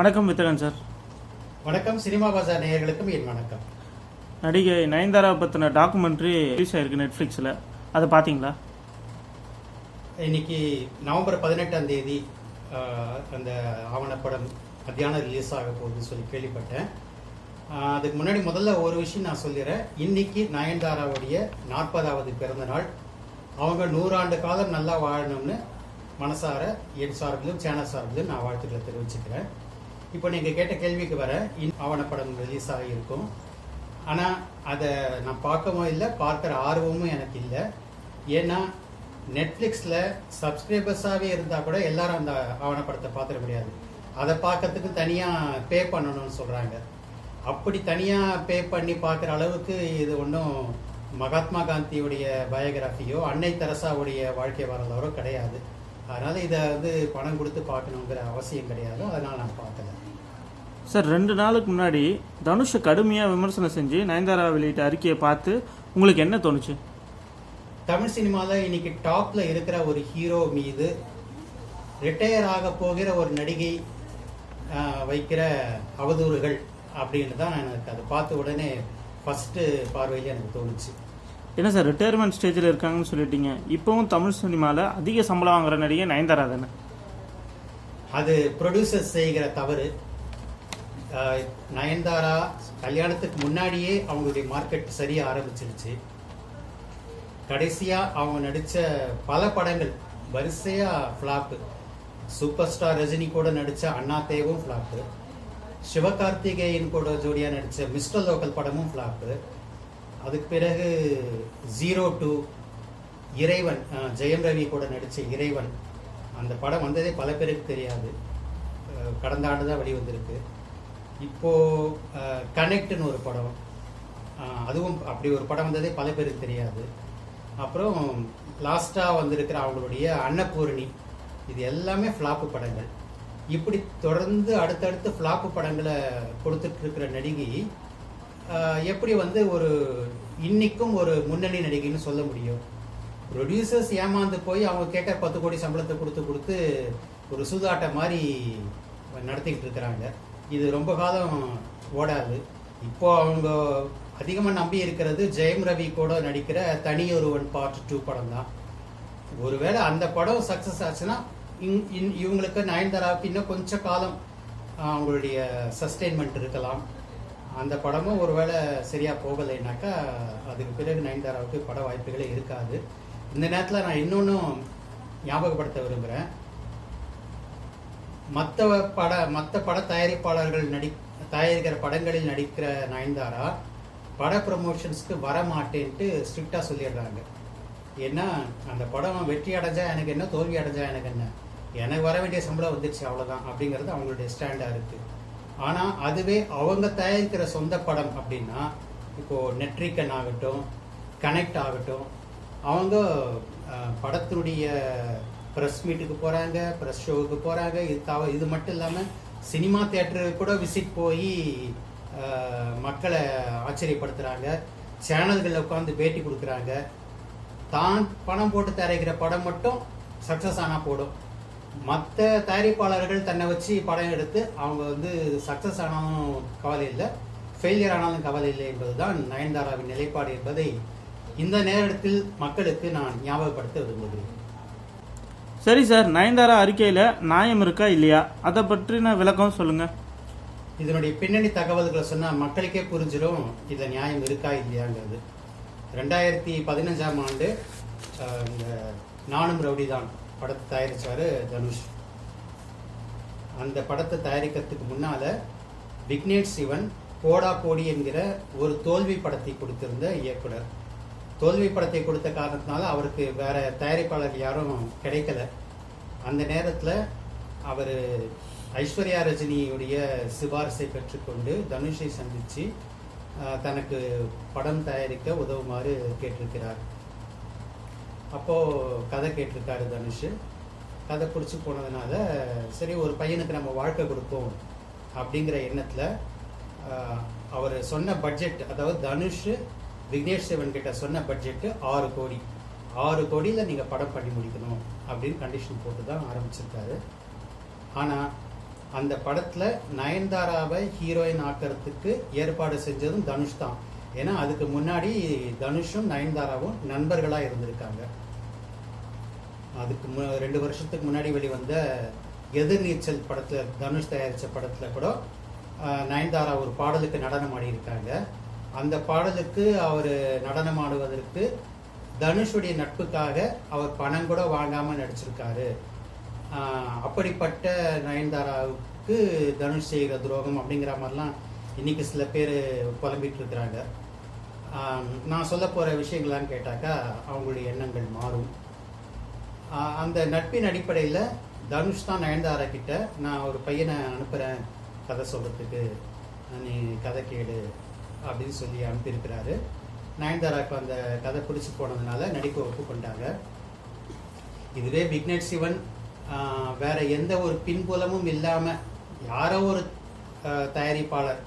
வணக்கம் வித்தகன் சார். வணக்கம் சினிமா பஜார் நேயர்களுக்கும் என் வணக்கம். நடிகை நயன்தாரா பற்றின டாக்குமெண்ட்ரி ரிலீஸ் ஆயிருக்கு நெட்ஃப்ளிக்ஸில். அதை பார்த்தீங்களா? இன்னைக்கு நவம்பர் பதினெட்டாம் தேதி அந்த ஆவணப்படம் மத்தியானம் ரிலீஸ் ஆக போகுதுன்னு சொல்லி கேள்விப்பட்டேன். அதுக்கு முன்னாடி முதல்ல ஒரு விஷயம் நான் சொல்லிடுறேன். இன்னைக்கு நயன்தாராவுடைய நாற்பதாவது பிறந்த நாள். அவங்க நூறாண்டு காலம் நல்லா வாழணும்னு மனசார என் சார்பிலும் சேனல் சார்பிலும் நான் வாழ்த்துக்களை தெரிவிச்சுக்கிறேன். இப்போ நீங்கள் கேட்ட கேள்விக்கு வர இன் ஆவணப்படம் ரிலீஸ் ஆகியிருக்கும். ஆனால் அதை நான் பார்க்கவும் இல்லை பார்க்குற ஆர்வமும் எனக்கு இல்லை. ஏன்னா நெட்ஃப்ளிக்ஸில் சப்ஸ்கிரைபர்ஸாகவே இருந்தால் கூட எல்லாரும் அந்த ஆவணப்படத்தை பார்த்துட முடியாது. அதை பார்க்கறதுக்கு தனியாக பே பண்ணணும்னு சொல்கிறாங்க அப்படி தனியாக பே பண்ணி பார்க்குற அளவுக்கு இது ஒன்றும் மகாத்மா காந்தியுடைய பயோகிராஃபியோ அன்னை தெரசாவுடைய வாழ்க்கை வரலாறோ கிடையாது. அதனால் இதை வந்து பணம் கொடுத்து பார்க்கணுங்கிற அவசியம் கிடையாது. அதனால் நான் பார்க்கல. சார் ரெண்டு நாளுக்கு முன்னாடி தனுஷை கடுமையாக விமர்சனம் செஞ்சு நயன்தாரா வெளியிட்ட அறிக்கையை பார்த்து உங்களுக்கு என்ன தோணுச்சு? தமிழ் சினிமாவில் இன்னைக்கு டாப்ல இருக்கிற ஒரு ஹீரோ மீது ரிட்டையர் ஆக போகிற ஒரு நடிகை வைக்கிற அவதூறுகள் அப்படின்னு தான் எனக்கு அதை பார்த்த உடனே ஃபர்ஸ்ட் பார்வையில் எனக்கு தோணுச்சு. என்ன சார் ரிட்டையர்மெண்ட் ஸ்டேஜில் இருக்காங்கன்னு சொல்லிட்டீங்க. இப்போவும் தமிழ் சினிமாவில் அதிக சம்பளம் வாங்குற நடிகை நயன்தாரா தானே? அது ப்ரொடியூசர் செய்கிற தவறு. நயன்தாரா கல்யாணத்துக்கு முன்னாடியே அவங்களுடைய மார்க்கெட் சரியாக ஆரம்பிச்சிருச்சு. கடைசியாக அவங்க நடித்த பல படங்கள் வரிசையாக ஃப்ளாப்பு சூப்பர் ஸ்டார் ரஜினி கூட நடிச்ச அண்ணாத்தேவும் ஃப்ளாப்பு சிவகார்த்திகேயன் கூட ஜோடியாக நடித்த மிஸ்டர் லோக்கல் படமும் ஃப்ளாப்பு அதுக்கு பிறகு ஜீரோ டூ இறைவன் ஜெயம் ரவி கூட நடித்த இறைவன் அந்த படம் வந்ததே பல பேருக்கு தெரியாது. கடந்த ஆண்டு தான் வெளிவந்திருக்கு. இப்போது கனெக்ட்னு ஒரு படம். அதுவும் அப்படி ஒரு படம் வந்ததே பல பேருக்கு தெரியாது. அப்புறம் லாஸ்ட்டாக வந்திருக்கிற அவங்களுடைய அன்னபூரணி. இது எல்லாமே ஃப்ளாப்பு படங்கள். இப்படி தொடர்ந்து அடுத்தடுத்து ஃப்ளாப்பு படங்களை கொடுத்துட்ருக்கிற நடிகை எப்படி வந்து ஒரு இன்னைக்கும் ஒரு முன்னணி நடிகைன்னு சொல்ல முடியும்? ப்ரொடியூசர்ஸ் ஏமாந்து போய் அவங்க கேட்க பத்து கோடி சம்பளத்தை கொடுத்து கொடுத்து ஒரு சூதாட்டம் மாதிரி நடத்திக்கிட்டு இருக்கிறாங்க. இது ரொம்ப காலம் ஓடாது. இப்போ அவங்க அதிகமாக நம்பி இருக்கிறது ஜெயம் ரவி கூட நடிக்கிற தனியொருவன் பார்ட் டூ படம் தான். ஒருவேளை அந்த படம் சக்ஸஸ் ஆச்சுன்னா இன்- இவங்களுக்கு நயன்தாராவுக்கு இன்னும் கொஞ்சம் காலம் அவங்களுடைய சஸ்டெயின்மெண்ட் இருக்கலாம். அந்த படமும் ஒருவேளை சரியாக போகலைனாக்கா அதுக்கு பிறகு நயன்தாராவுக்கு பட வாய்ப்புகளே இருக்காது. இந்த நேரத்தில் நான் இன்னொன்றும் ஞாபகப்படுத்த விரும்புகிறேன் மற்ற பட மற்ற பட தயாரிப்பாளர்கள் நடி தயாரிக்கிற படங்களில் நடிக்கிற நயன்தாரா பட ப்ரமோஷன்ஸ்க்கு வர மாட்டேன்ட்டு ஸ்ட்ரிக்டாக சொல்லிடுறாங்க. ஏன்னா அந்த படம் வெற்றி அடைஞ்சா எனக்கு என்ன தோல்வி அடைஞ்சா எனக்கு என்ன? எனக்கு வர வேண்டிய சம்பளம் வந்துடுச்சு அவ்வளோதான் அப்படிங்கிறது அவங்களுடைய ஸ்டாண்டாக இருக்குது ஆனால் அதுவே அவங்க தயாரிக்கிற சொந்த படம் அப்படின்னா இப்போது நெட்ரிக்கன் ஆகட்டும் கனெக்ட் ஆகட்டும் அவங்க படத்தினுடைய ப்ரெஸ் மீட்டுக்கு போகிறாங்க ப்ரெஸ் ஷோவுக்கு போகிறாங்க இது தவ இது மட்டும் இல்லாமல் சினிமா தேட்டருக்கு கூட விசிட் போய் மக்களை ஆச்சரியப்படுத்துகிறாங்க சேனல்களில் உட்காந்து பேட்டி கொடுக்குறாங்க. தான் பணம் போட்டு தயாரிக்கிற படம் மட்டும் சக்ஸஸ் ஆனால் போடும் மற்ற தயாரிப்பாளர்கள் தன்னை வச்சு படம் எடுத்து அவங்க வந்து சக்ஸஸ் ஆனாலும் கவலை இல்லை. ஃபெயிலியர் ஆனாலும் கவலை இல்லை என்பதுதான் நயன்தாராவின் நிலைப்பாடு என்பதை இந்த நேரத்தில் மக்களுக்கு நான் ஞாபகப்படுத்த விரும்புகிறேன். சரி சார் நயன்தாரா அறிக்கையில் நியாயம் இருக்கா இல்லையா? அதை பற்றின விளக்கம் சொல்லுங்கள் இதனுடைய பின்னணி தகவல்களை சொன்னால் மக்களுக்கே புரிஞ்சிடும் இதில் நியாயம் இருக்கா இல்லையாங்கிறது. ரெண்டாயிரத்தி பதினஞ்சாம் ஆண்டு இந்த நானும் ரவுடி தான் படத்தை தயாரித்தார் தனுஷ். அந்த படத்தை தயாரிக்கிறதுக்கு முன்னால் விக்னேஷ் சிவன் கோடா போடி என்கிற ஒரு தோல்வி படத்தை கொடுத்திருந்த இயக்குனர். தோல்வி படத்தை கொடுத்த காரணத்தினால அவருக்கு வேற தயாரிப்பாளர் யாரும் கிடைக்கல. அந்த நேரத்தில் அவர் ஐஸ்வர்யா ரஜினியுடைய சிபாரிசை பெற்றுக்கொண்டு தனுஷை சந்தித்து தனக்கு படம் தயாரிக்க உதவுமாறு கேட்டிருக்கிறார். அப்போது கதை கேட்டிருக்காரு தனுஷ். கதை பிடிச்சி போனதுனால சரி ஒரு பையனுக்கு நம்ம வாழ்க்கை கொடுப்போம் அப்படிங்கிற எண்ணத்தில் அவர் சொன்ன பட்ஜெட் அதாவது தனுஷ் விக்னேஷ் சிவன் கிட்ட சொன்ன பட்ஜெட்டு ஆறு கோடி. ஆறு கோடியில் நீங்கள் படம் பண்ணி முடிக்கணும் அப்படின்னு கண்டிஷன் போட்டு தான் ஆரம்பிச்சிருக்காரு. ஆனால் அந்த படத்தில் நயன்தாராவை ஹீரோயின் ஆக்கிறதுக்கு ஏற்பாடு செஞ்சதும் தனுஷ் தான். ஏன்னா அதுக்கு முன்னாடி தனுஷும் நயன்தாராவும் நண்பர்களாக இருந்திருக்காங்க. அதுக்கு மு- ரெண்டு வருஷத்துக்கு முன்னாடி வெளிவந்த எதிர்நீச்சல் படத்தில் தனுஷ் தயாரித்த படத்தில் கூட நயன்தாரா ஒரு பாடலுக்கு நடனம் ஆடியிருக்காங்க அந்த பாடலுக்கு அவர் நடனம் ஆடுவதற்கு தனுஷுடைய நட்புக்காக அவர் பணம் கூட வாங்காமல் நடிச்சிருக்காரு. அப்படிப்பட்ட நயன்தாராவுக்கு தனுஷ் செய்கிற துரோகம் அப்படிங்கிற மாதிரிலாம் இன்னைக்கு சில பேர் புலம்பிகிட்டு இருக்கிறாங்க நான் சொல்ல போகிற விஷயங்களான்னு கேட்டாக்கா அவங்களுடைய எண்ணங்கள் மாறும். அந்த நட்பின் அடிப்படையில் தனுஷ் தான் நயன்தாரா கிட்ட நான் ஒரு பையனை அனுப்புகிறேன் கதை சொல்கிறதுக்கு நீ கதை கேளு அப்படின்னு சொல்லி அனுப்பியிருக்கிறாரு. நயன்தாராக்கு அந்த கதை பிடிச்சி போனதுனால நடிக்க ஒப்புக்கொண்டாங்க. இதுவே விக்னேட் சிவன். வேற எந்த ஒரு பின்புலமும் இல்லாமல் யாரோ ஒரு தயாரிப்பாளர்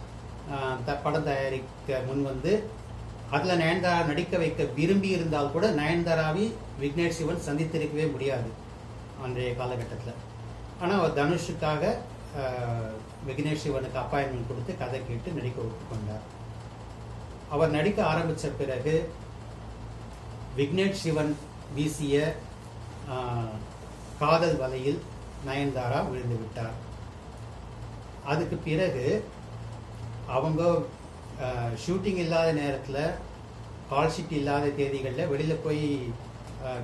த- படம் தயாரிக்க முன் வந்து அதில் நயன்தாரா நடிக்க வைக்க விரும்பி இருந்தால் கூட நயன்தாராவை விக்னேஷ் சிவன் சந்தித்திருக்கவே முடியாது அன்றைய காலகட்டத்தில். ஆனால் அவர் தனுஷுக்காக விக்னேஷ் சிவனுக்கு அப்பாயின்மெண்ட் கொடுத்து கதை கேட்டு நடிக்க ஒப்புக்கொண்டார் அவர் நடிக்க ஆரம்பித்த பிறகு விக்னேஷ் சிவன் வீசிய காதல் வலையில் நயன்தாரா விழுந்து விட்டார். அதுக்கு பிறகு அவங்க ஷூட்டிங் இல்லாத நேரத்தில் கால் ஷீட் இல்லாத தேதிகளில் வெளியில் போய்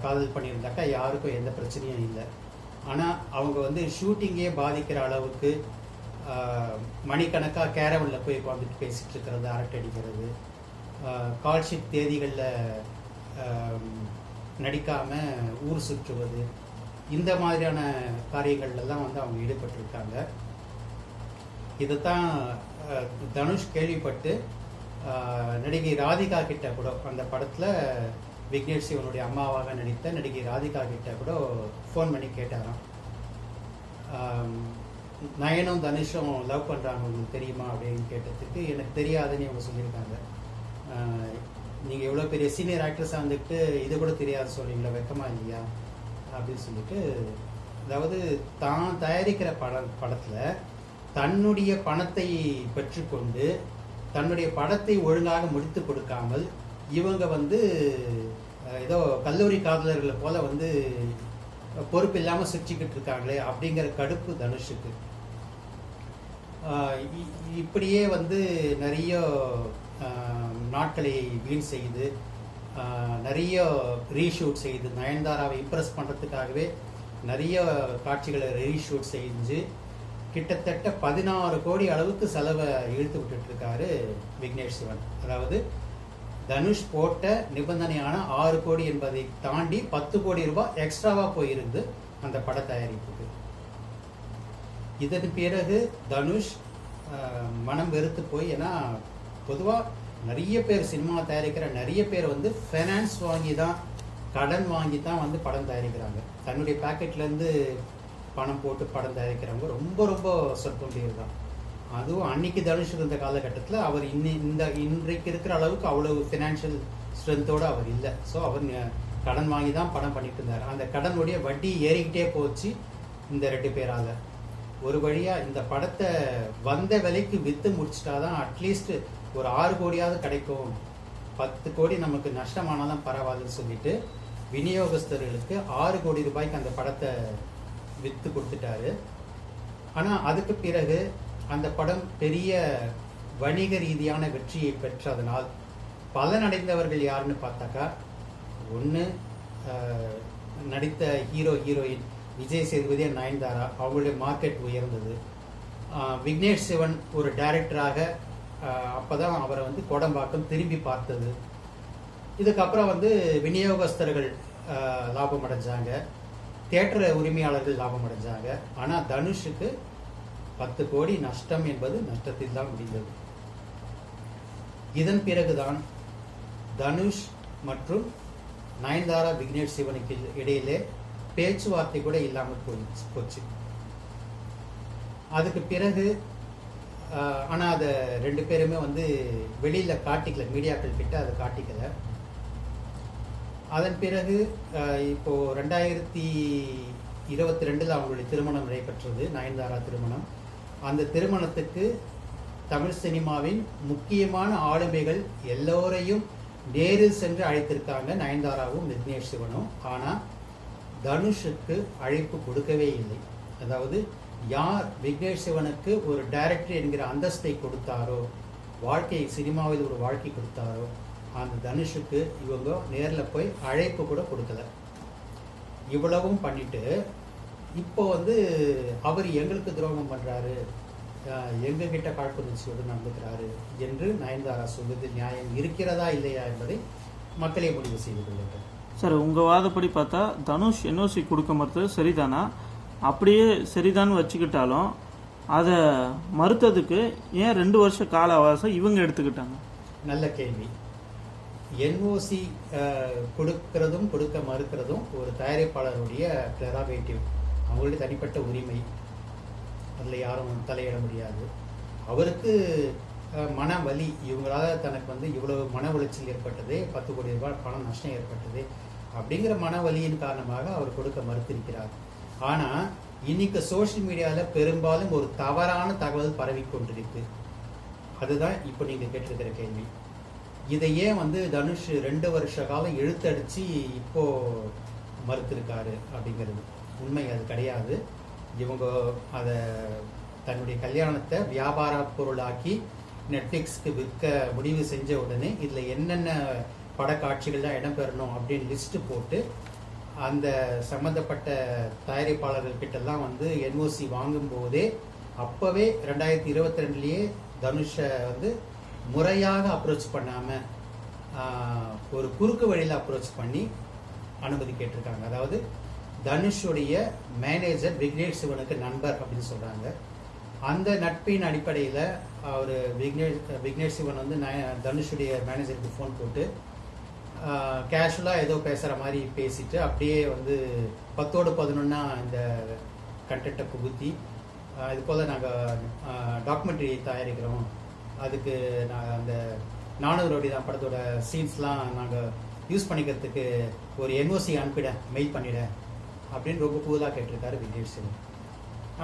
காதல் பண்ணியிருந்தாக்கா யாருக்கும் எந்த பிரச்சனையும் இல்லை. ஆனால் அவங்க வந்து ஷூட்டிங்கே பாதிக்கிற அளவுக்கு மணிக்கணக்காக கேரவனில் போய் உட்காந்துட்டு பேசிகிட்டு இருக்கிறது அரட்டை அடிக்கிறது கால் ஷீட் தேதிகளில் நடிக்காமல் ஊர் சுற்றுவது இந்த மாதிரியான காரியங்கள்லாம் வந்து அவங்க ஈடுபட்டிருக்காங்க. இதை தான் தனுஷ் கேள்விப்பட்டு நடிகை ராதிகா கிட்ட கூட அந்த படத்தில் விக்னேஷ் சிவனுடைய அம்மாவாக நடித்த நடிகை ராதிகா கிட்ட கூட ஃபோன் பண்ணி கேட்டாராம். நயனும் தனுஷும் லவ் பண்ணுறாங்க உங்களுக்கு தெரியுமா அப்படின்னு கேட்டதுக்கு எனக்கு தெரியாதுன்னு அவங்க சொல்லியிருக்காங்க. நீங்கள் எவ்வளோ பெரிய சீனியர் ஆக்ட்ரஸாக இருந்துக்கிட்டு இது கூட தெரியாது சொல்கிறீங்களா வெக்கமா இல்லையா? அப்படின்னு சொல்லிட்டு அதாவது தான் தயாரிக்கிற படம் படத்தில் தன்னுடைய பணத்தை பெற்றுக்கொண்டு தன்னுடைய படத்தை ஒழுங்காக முடித்து கொடுக்காமல் இவங்க வந்து ஏதோ கல்லூரி காதலர்களை போல வந்து பொறுப்பு இல்லாமல் சுற்றிக்கிட்டு இருக்காங்களே அப்படிங்கிற கடுப்பு தனுஷுக்கு. இப்படியே வந்து நிறைய நாட்களை வீண் செய்து நிறைய ரீஷூட் செய்து நயன்தாராவை இம்ப்ரெஸ் பண்ணுறதுக்காகவே நிறைய காட்சிகளை ரீஷூட் செஞ்சு கிட்டத்தட்ட பதினாறு கோடி அளவுக்கு செலவை இழுத்து விட்டுட்டு இருக்காரு விக்னேஷ் சிவன். அதாவது தனுஷ் போட்ட நிபந்தனையான ஆறு கோடி என்பதை தாண்டி பத்து கோடி ரூபாய் எக்ஸ்ட்ராவாக போயிருந்து அந்த பட தயாரிப்புக்கு. இதன் பிறகு தனுஷ் மனம் வெறுத்து போய் ஏன்னா பொதுவாக நிறைய பேர் சினிமா தயாரிக்கிற நிறைய பேர் வந்து ஃபைனான்ஸ் வாங்கி தான் கடன் வாங்கி தான் வந்து படம் தயாரிக்கிறாங்க. தன்னுடைய பேக்கெட்லேருந்து பணம் போட்டு படம் தயாரிக்கிறவங்க ரொம்ப ரொம்ப சொற்பம் தான் அதுவும் அன்னைக்கு தனுஷ் இருந்த காலகட்டத்தில் அவர் இன்னி இந்த இன்றைக்கு இருக்கிற அளவுக்கு அவ்வளவு ஃபினான்ஷியல் ஸ்ட்ரென்த்தோடு அவர் இல்லை. ஸோ அவர் கடன் வாங்கி தான் படம் பண்ணிட்டு இருந்தார் அந்த கடனுடைய வட்டி ஏறிக்கிட்டே போச்சு இந்த ரெண்டு பேரால். ஒரு வழியாக இந்த படத்தை வந்த விலைக்கு விற்று முடிச்சிட்டா தான் அட்லீஸ்ட் ஒரு ஆறு கோடியாவது கிடைக்கும். பத்து கோடி நமக்கு நஷ்டமானாலும் பரவாயில்லன்னு சொல்லிட்டு விநியோகஸ்தர்களுக்கு ஆறு கோடி ரூபாய்க்கு அந்த படத்தை விற்று கொடுத்துட்டாரு. ஆனால் அதுக்கு பிறகு அந்த படம் பெரிய வணிக ரீதியான வெற்றியை பெற்றதனால் பலனடைந்தவர்கள் யாருன்னு பார்த்தாக்கா ஒன்று நடித்த ஹீரோ ஹீரோயின் விஜய் சேதுபதி நயன்தாரா. அவங்களுடைய மார்க்கெட் உயர்ந்தது. விக்னேஷ் சிவன் ஒரு டைரக்டராக அப்போ தான் அவரை வந்து கோடம்பாக்கம் திரும்பி பார்த்தது. இதுக்கப்புறம் வந்து விநியோகஸ்தர்கள் லாபம் அடைஞ்சாங்க தேட்டர் உரிமையாளர்கள் லாபம் அடைஞ்சாங்க. ஆனால் தனுஷுக்கு பத்து கோடி நஷ்டம் என்பது நஷ்டத்தில் தான் முடிந்தது. இதன் பிறகுதான் தனுஷ் மற்றும் நயன்தாரா விக்னேஷ் சிவனுக்கு இடையிலே பேச்சுவார்த்தை கூட இல்லாமல் போயிடுச்சு போச்சு. அதுக்கு பிறகு ஆனால் அதை ரெண்டு பேருமே வந்து வெளியில் காட்டிக்கல மீடியாக்கள் கிட்ட அதை காட்டிக்கலை. அதன் பிறகு இப்போது இப்போ ரெண்டாயிரத்தி இருபத்தி ரெண்டில் அவங்களுடைய திருமணம் நடைபெற்றது நயன்தாரா திருமணம். அந்த திருமணத்துக்கு தமிழ் சினிமாவின் முக்கியமான ஆளுமைகள் எல்லோரையும் நேரில் சென்று அழைத்திருக்காங்க நயன்தாராவும் விக்னேஷ் சிவனும். ஆனால் தனுஷுக்கு அழைப்பு கொடுக்கவே இல்லை. அதாவது யார் விக்னேஷ் சிவனுக்கு ஒரு டைரக்டர் என்கிற அந்தஸ்தை கொடுத்தாரோ வாழ்க்கை சினிமாவில் ஒரு வாழ்க்கை கொடுத்தாரோ அந்த தனுஷுக்கு இவங்க நேரில் போய் அழைப்பு கூட கொடுக்கல. இவ்வளவும் பண்ணிட்டு இப்போ வந்து அவர் எங்களுக்கு துரோகம் பண்றாரு அஹ் எங்க கிட்ட காழ்ப்புணர்ச்சியோடு நடந்துக்கிறாரு என்று நயன்தாரா சொல்வது நியாயம் இருக்கிறதா இல்லையா என்பதை மக்களே முடிவு செய்து கொள்ளுங்கள். சார் உங்கள் வாதப்படி பார்த்தா தனுஷ் என்ஓசி கொடுக்க மறுத்தது சரிதானா? அப்படியே சரிதான்னு வச்சுக்கிட்டாலும் அதை மறுத்ததுக்கு ஏன் ரெண்டு வருஷ கால அவகாசம் இவங்க எடுத்துக்கிட்டாங்க? நல்ல கேள்வி. என்ஓசி கொடுக்கறதும் கொடுக்க மறுக்கிறதும் ஒரு தயாரிப்பாளருடைய ப்ரெராவேட்டிவ் அவங்களுடைய தனிப்பட்ட உரிமை. அதில் யாரும் தலையிட முடியாது. அவருக்கு மன வலி. இவங்களால் தனக்கு வந்து இவ்வளவு மன உளைச்சல் ஏற்பட்டது. பத்து கோடி ரூபாய் பணம் நஷ்டம் ஏற்பட்டது. அப்படிங்கிற மன வலியின் காரணமாக அவர் கொடுக்க மறுத்திருக்கிறார். ஆனால் இன்னைக்கு சோஷியல் மீடியாவில் பெரும்பாலும் ஒரு தவறான தகவல் பரவி கொண்டிருக்கு அதுதான் இப்போ நீங்கள் கேட்டிருக்கிற கேள்வி. இதை ஏன் வந்து தனுஷ் ரெண்டு வருஷ காலம் இழுத்தடிச்சு இப்போ மறுத்திருக்காரு அப்படிங்கிறது. உண்மை அது கிடையாது. இவங்க அதை தன்னுடைய கல்யாணத்தை வியாபார பொருளாக்கி நெட்ஃப்ளிக்ஸ்க்கு விற்க முடிவு செஞ்ச உடனே இதில் என்னென்ன படக்காட்சிகள்லாம் இடம்பெறணும் அப்படின்னு லிஸ்ட்டு போட்டு அந்த சம்மந்தப்பட்ட தயாரிப்பாளர்கள் கிட்டலாம் வந்து என்ஓசி வாங்கும்போதே அப்போவே ரெண்டாயிரத்தி இருபத்தி ரெண்டுலேயே தனுஷை வந்து முறையாக அப்ரோச் பண்ணாமல் ஒரு குறுக்கு வழியில் அப்ரோச் பண்ணி அனுமதி கேட்டிருக்காங்க. அதாவது தனுஷுடைய மேனேஜர் விக்னேஷ் சிவனுக்கு நண்பர் அப்படின்னு சொல்கிறாங்க அந்த நட்பின் அடிப்படையில் அவர் விக்னேஷ் விக்னேஷ் சிவன் வந்து தனுஷுடைய மேனேஜருக்கு ஃபோன் போட்டு கேஷுவலாக ஏதோ பேசுகிற மாதிரி பேசிட்டு அப்படியே வந்து பத்தோடு பதினொன்னா இந்த கண்டெக்டை புகுத்தி இது போல் நாங்கள் டாக்குமெண்ட்ரி தயாரிக்கிறோம். அதுக்கு நான் அந்த நானூறு அடி தான் படத்தோட சீன்ஸ்லாம் நாங்கள் யூஸ் பண்ணிக்கிறதுக்கு ஒரு என்ஓசி அனுப்பிட மெயில் பண்ணிட அப்படின்னு ரொம்ப கூலாக கேட்டிருக்காரு விக்னேஷ் சிங்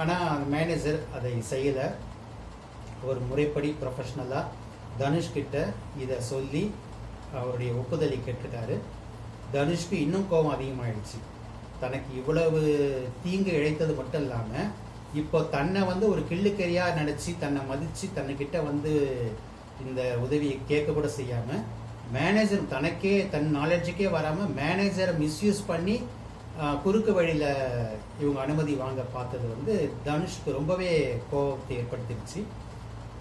ஆனால் அந்த மேனேஜர் அதை செய்யலை. ஒரு முறைப்படி ப்ரொஃபஷ்னலாக தனுஷ்கிட்ட இதை சொல்லி அவருடைய ஒப்புதலை கேட்டிருக்காரு. தனுஷ்க்கு இன்னும் கோபம் அதிகமாகிடுச்சு தனக்கு இவ்வளவு தீங்கு இழைத்தது மட்டும் இல்லாமல் இப்போ தன்னை வந்து ஒரு கிள்ளுக்கரியாக நினச்சி தன்னை மதித்து தன்னைக்கிட்ட வந்து இந்த உதவியை கேட்க கூட செய்யாமல் மேனேஜர் தனக்கே தன் நாலேஜுக்கே வராமல் மேனேஜரை மிஸ்யூஸ் பண்ணி குறுக்கு வழியில் இவங்க அனுமதி வாங்க பார்த்தது வந்து தனுஷ்க்கு ரொம்பவே கோபத்தை ஏற்படுத்திடுச்சு.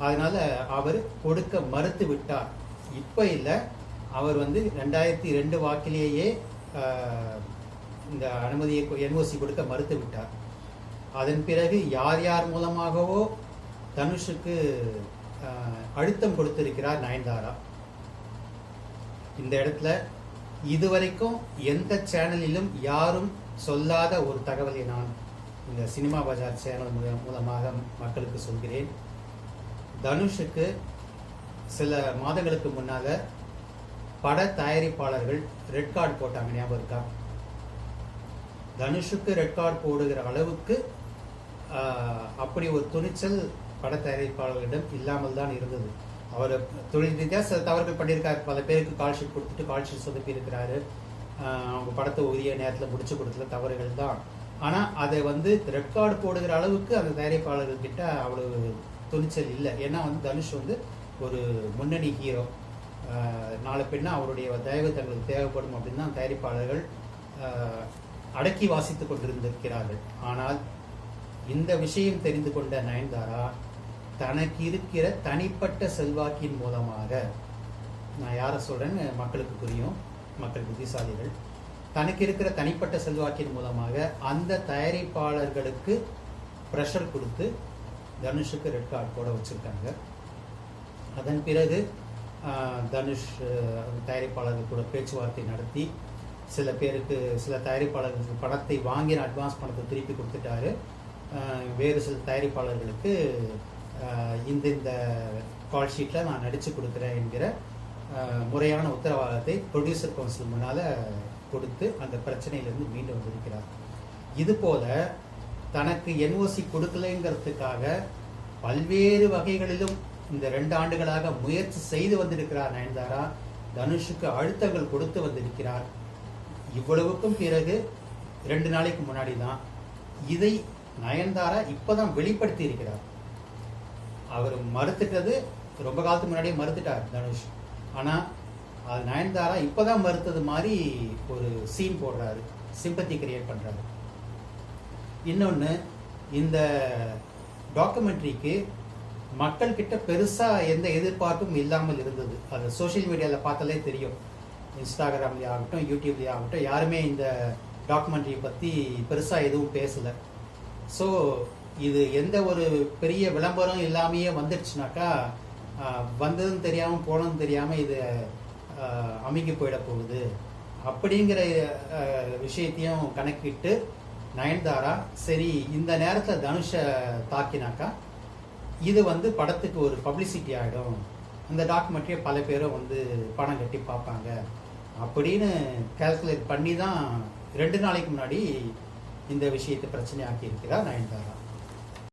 அதனால் அவர் கொடுக்க மறுத்து விட்டார். இப்போ இல்லை அவர் வந்து ரெண்டாயிரத்தி ரெண்டு வாக்கிலேயே இந்த அனுமதியை என்ஓசி கொடுக்க மறுத்து விட்டார். அதன் பிறகு யார் யார் மூலமாகவோ தனுஷுக்கு அழுத்தம் கொடுத்திருக்கிறார் நயன்தாரா. இந்த இடத்துல இதுவரைக்கும் எந்த சேனலிலும் யாரும் சொல்லாத ஒரு தகவலை நான் இந்த சினிமா பஜார் சேனல் மூலமாக மக்களுக்கு சொல்கிறேன். தனுஷுக்கு சில மாதங்களுக்கு முன்னால் பட தயாரிப்பாளர்கள் ரெட் கார்டு போட்டாங்க ஞாபகம் இருக்கா? தனுஷுக்கு ரெட் கார்டு போடுகிற அளவுக்கு அப்படி ஒரு துணிச்சல் பட தயாரிப்பாளர்களிடம் இல்லாமல் தான் இருந்தது. அவர் தொழில் ரீதியாக சில தவறுகள் பண்ணியிருக்காரு. பல பேருக்கு கால்ஷீட் கொடுத்துட்டு கால்ஷீட் ஷீட் அவங்க படத்தை உரிய நேரத்தில் முடிச்சு கொடுத்துல தவறுகள் தான். ஆனால் அதை வந்து ரெட் கார்டு போடுகிற அளவுக்கு அந்த தயாரிப்பாளர்கள் கிட்ட அவ்வளவு துணிச்சல் இல்லை. ஏன்னா வந்து தனுஷ் வந்து ஒரு முன்னணி ஹீரோ நாளை பின்னா அவருடைய தயவு தங்களுக்கு தேவைப்படும் அப்படின்னு தான் தயாரிப்பாளர்கள் ஆஹ், அடக்கி வாசித்துக் கொண்டிருந்திருக்கிறார்கள். ஆனால் இந்த விஷயம் தெரிந்து கொண்ட நயன்தாரா தனக்கு இருக்கிற தனிப்பட்ட செல்வாக்கின் மூலமாக நான் யாரை சொல்கிறேன்னு மக்களுக்கு புரியும் மக்கள் புத்திசாலிகள் தனக்கு இருக்கிற தனிப்பட்ட செல்வாக்கின் மூலமாக அந்த தயாரிப்பாளர்களுக்கு ப்ரெஷர் கொடுத்து தனுஷுக்கு ரெட் கார்டு போட வச்சுருக்காங்க. அதன் பிறகு தனுஷ் தயாரிப்பாளர்கள் கூட பேச்சுவார்த்தை நடத்தி சில பேருக்கு சில தயாரிப்பாளர்களுக்கு பணத்தை வாங்கின அட்வான்ஸ் பணத்தை திருப்பி கொடுத்துட்டாரு. வேறு சில தயாரிப்பாளர்களுக்கு இந்த இந்த கால் ஷீட்டில் நான் நடித்து கொடுக்குறேன் என்கிற முறையான உத்தரவாதத்தை ப்ரொடியூசர் கவுன்சில் முன்னால் கொடுத்து அந்த பிரச்சனையிலிருந்து மீண்டு வந்திருக்கிறார். இது போல தனக்கு என்ஓசி கொடுக்கலைங்கிறதுக்காக பல்வேறு வகைகளிலும் இந்த ரெண்டு ஆண்டுகளாக முயற்சி செய்து வந்திருக்கிறார் நயன்தாரா. தனுஷுக்கு அழுத்தங்கள் கொடுத்து வந்திருக்கிறார். இவ்வளவுக்கும் பிறகு ரெண்டு நாளைக்கு முன்னாடி தான் இதை நயன்தாரா இப்போதான் வெளிப்படுத்தி இருக்கிறார். அவர் மறுத்துட்டது ரொம்ப காலத்துக்கு முன்னாடியே மறுத்துட்டார் தனுஷ். ஆனால் அது நயன்தாரா இப்போதான் மறுத்தது மாதிரி ஒரு சீன் போடுறாரு சிம்பத்தி கிரியேட் பண்ணுறாரு இன்னொன்று இந்த டாக்குமெண்ட்ரிக்கு மக்கள் பெருசாக எந்த எதிர்பார்ப்பும் இல்லாமல் இருந்தது. அது சோஷியல் மீடியாவில் பார்த்தாலே தெரியும். இன்ஸ்டாகிராம்லேயே ஆகட்டும் யூடியூப்லேயே ஆகட்டும் யாருமே இந்த டாக்குமெண்ட்ரியை பற்றி பெருசாக எதுவும் பேசலை. ஸோ இது எந்த ஒரு பெரிய விளம்பரம் இல்லாமையே வந்துடுச்சுனாக்கா வந்ததும் தெரியாமல் போனதும் தெரியாமல் இது அமைக்க அமுங்கி போயிட போகுது. அப்படிங்கிற விஷயத்தையும் கணக்கிட்டு நயன்தாரா சரி இந்த நேரத்தில் தனுஷை தாக்கினாக்கா இது வந்து படத்துக்கு ஒரு பப்ளிசிட்டி ஆகிடும் அந்த டாக்குமெண்ட்ரியை பல பேரும் வந்து பணம் கட்டி பார்ப்பாங்க. அப்படின்னு கேல்குலேட் பண்ணி தான் ரெண்டு நாளைக்கு முன்னாடி இந்த விஷயத்தை பிரச்சனையாக்கி இருக்கிறார் நயன்தாரா.